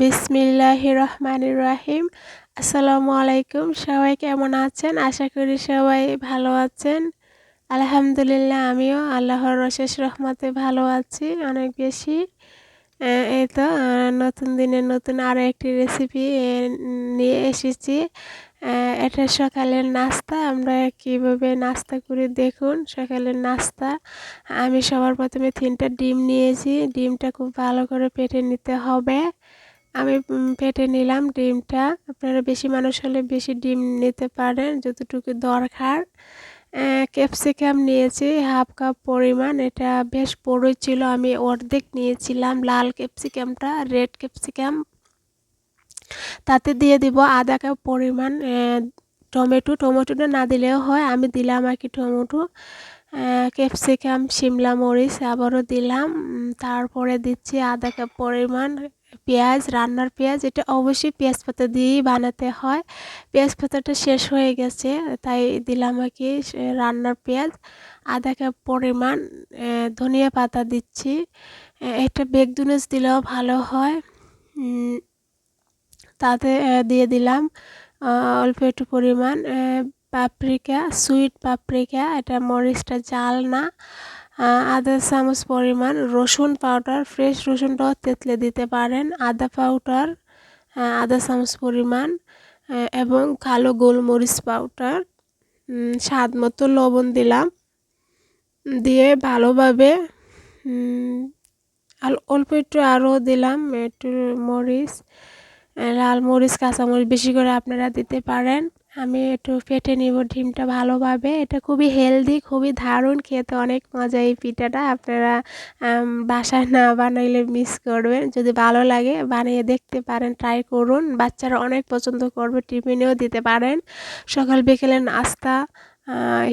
বিসমিল্লাহ রহমান রাহিম আসসালামু আলাইকুম, সবাই কেমন আছেন? আশা করি সবাই ভালো আছেন। আলহামদুলিল্লাহ, আমিও আল্লাহর রশেষ রহমতে ভালো আছি, অনেক বেশি। এই তো নতুন দিনে নতুন আরও একটি রেসিপি নিয়ে এসেছি। এটা সকালের নাস্তা, আমরা কীভাবে নাস্তা করে দেখুন, সকালের নাস্তা। আমি সবার প্রথমে তিনটা ডিম নিয়েছি, ডিমটা খুব ভালো করে পেটে নিতে হবে। আমি পেটে নিলাম ডিমটা। আপনারা বেশি মানুষ হলে বেশি ডিম নিতে পারেন, যতটুকু দরকার। ক্যাপসিকাম নিয়েছি, হাফ কাপ পরিমাণ। এটা বেশ বড়ই ছিল, আমি অর্ধেক নিয়েছিলাম লাল ক্যাপসিকামটা, রেড ক্যাপসিকাম। তাতে দিয়ে দিব আধা কাপ পরিমাণ টমেটো। টমেটোটা না দিলেও হয়, আমি দিলাম আর কি টমেটো। ক্যাপসিকাম শিমলা মরিচ আবারও দিলাম। তারপরে দিচ্ছি আধা কাপ পরিমাণ পেঁয়াজ, রান্নার পেঁয়াজ, এটা অবশ্যই পেঁয়াজ পাতা দিয়েই বানাতে হয়। পেঁয়াজ পাতাটা শেষ হয়ে গেছে, তাই দিলাম আর কি রান্নার পেঁয়াজ। আধা কাপ পরিমাণ ধনিয়া পাতা দিচ্ছি। এটা বেগদুনেস দিলেও ভালো হয়। তাতে দিয়ে দিলাম অল্প একটু পরিমাণ পাপরিকা, সুইট পাপরিকা। এটা মরিচটা জাল না। আধা চামচ পরিমাণ রসুন পাউডার ফ্রেশ রসুনটাও তেতলে দিতে পারেন আদা পাউডার আধা চামচ পরিমাণ এবং কালো গোলমরিচ পাউডার স্বাদ মতো লবণ দিলাম। দিয়ে ভালোভাবে অল্প একটু আরও দিলাম, একটু মরিচ লাল মরিচ, কাঁচামরিচ বেশি করে আপনারা দিতে পারেন। আমি একটু ফেটে নিব ডিমটা ভালোভাবে। এটা খুবই হেলদি খুবই দারুণ, খেতে অনেক মজা এই পিঠাটা। আপনারা বাসায় না বানাইলে মিস করবেন। যদি ভালো লাগে বানিয়ে দেখতে পারেন ট্রাই করুন। বাচ্চারা অনেক পছন্দ করবে, টিফিনেও দিতে পারেন। সকাল, বিকেলে নাস্তা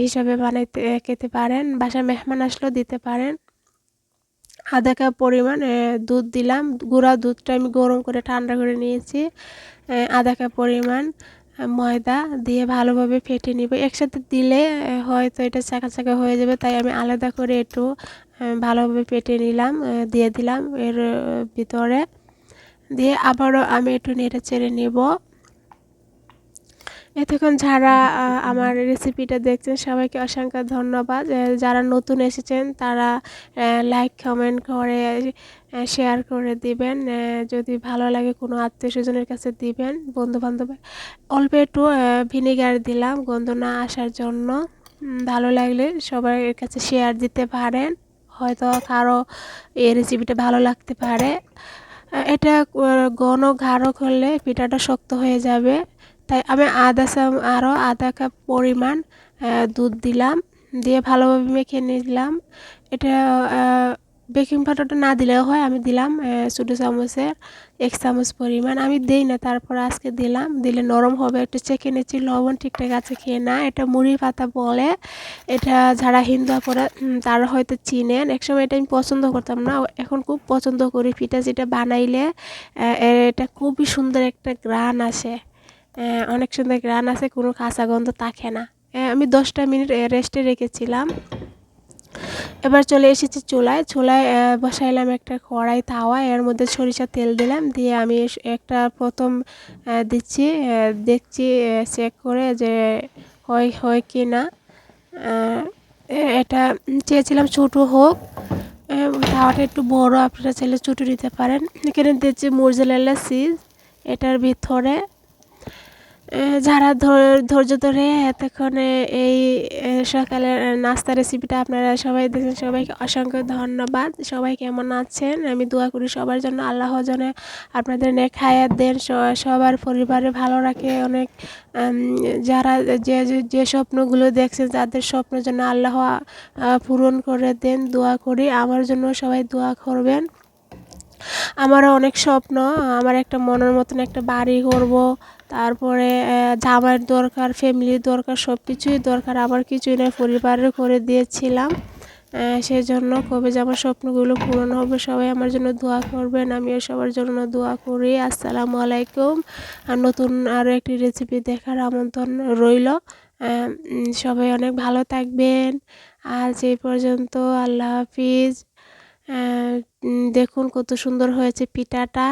হিসাবে বানাইতে, খেতে পারেন। বাসায় মেহমান আসলেও দিতে পারেন। আধা কাপ পরিমাণ দুধ দিলাম। গুঁড়া দুধটা আমি গরম করে ঠান্ডা করে নিয়েছি। আধা কাপ পরিমাণ। ময়দা দিয়ে ভালোভাবে ফেটে নিব। একসাথে দিলে হয়তো এটা চাকা চাকা হয়ে যাবে, তাই আমি আলাদা করে একটু ভালোভাবে ফেটে নিলাম দিয়ে দিলাম এর ভিতরে। দিয়ে আবারও আমি একটু নেড়ে চেড়ে নেব। এতক্ষণ যারা আমার রেসিপিটা দেখছেন সবাইকে অসংখ্য ধন্যবাদ। যারা নতুন এসেছেন তারা লাইক কমেন্ট করে শেয়ার করে দিবেন। যদি ভালো লাগে কোনো আত্মীয় স্বজনের কাছে দিবেন বন্ধুবান্ধব অল্প একটু ভিনেগার দিলাম গন্ধ না আসার জন্য। ভালো লাগলে সবার কাছে শেয়ার দিতে পারেন। হয়তো কারও এই রেসিপিটা ভালো লাগতে পারে। এটা ঘন গাঢ় করলে পিঠাটা শক্ত হয়ে যাবে। তাই আমি আধা চাম আরও আধা কাপ পরিমাণ দুধ দিলাম। দিয়ে ভালোভাবে মেখে নিলাম। এটা বেকিং পাউডারটা না দিলেও হয়, আমি দিলাম ছোটো চামচের, এক চামচ পরিমাণ। আমি দিই না, তারপর আজকে দিলাম। দিলে নরম হবে, একটু চেখে নিচ্ছি, লবণ ঠিকঠাক আছে খেয়ে না। এটা মুড়ির পাতা বলে, এটা যারা হিন্দু পরে তারা হয়তো চিনেন। একসময় এটা আমি পছন্দ করতাম না, এখন খুব পছন্দ করি। পিঠা যেটা বানাইলে এটা খুবই সুন্দর একটা গ্রান আসে। অনেক সুন্দর গ্রান আছে, কোনো কাঁচা গন্ধ থাকে না। আমি দশটা মিনিট রেস্টে রেখেছিলাম। এবার চলে এসেছি চুলায়। চুলায় বসাইলাম একটা কড়াই তাওয়া, এর মধ্যে সরিষা তেল দিলাম। দিয়ে আমি একটা প্রথম দিচ্ছি দেখছি চেক করে যে হয় হয় কি না। এটা চেয়েছিলাম ছোটো হোক। তাওয়াটা একটু বড়, আপনারা চাইলে ছোটো নিতে পারেন। এখানে দিচ্ছি মুরজালাল্লা সিজ এটার ভিতরে যারা ধৈর্য ধরে এতক্ষণে এই সকালের নাস্তা রেসিপিটা আপনারা সবাই দেখেন সবাইকে অসংখ্য ধন্যবাদ। সবাই কেমন আছেন? আমি দোয়া করি সবার জন্য, আল্লাহ জনে আপনাদের নেক হায়াত দেন সবার পরিবারে ভালো রাখে। অনেক যারা যে যে স্বপ্নগুলো দেখছেন তাদের স্বপ্নের জন্য আল্লাহ পূরণ করে দেন, দোয়া করি। আমার জন্য সবাই দোয়া করবেন। আমারও অনেক স্বপ্ন, আমার একটা মনের মতন একটা বাড়ি করব, তারপরে জামাইয়ের দরকার ফ্যামিলির দরকার সব কিছুই দরকার আমার কিছুই নয়, পরিবারের করে দিয়েছিলাম। সেই জন্য কবে যে আমার স্বপ্নগুলো পূরণ হবে, সবাই আমার জন্য দোয়া করবেন, আমিও সবার জন্য দোয়া করি। আসসালামু আলাইকুম। আর নতুন আরও একটি রেসিপি দেখার আমন্ত্রণ রইল। সবাই অনেক ভালো থাকবেন। আজ এই পর্যন্ত, আল্লাহ হাফিজ। দেখুন কত সুন্দর হয়েছে পিঠাটা।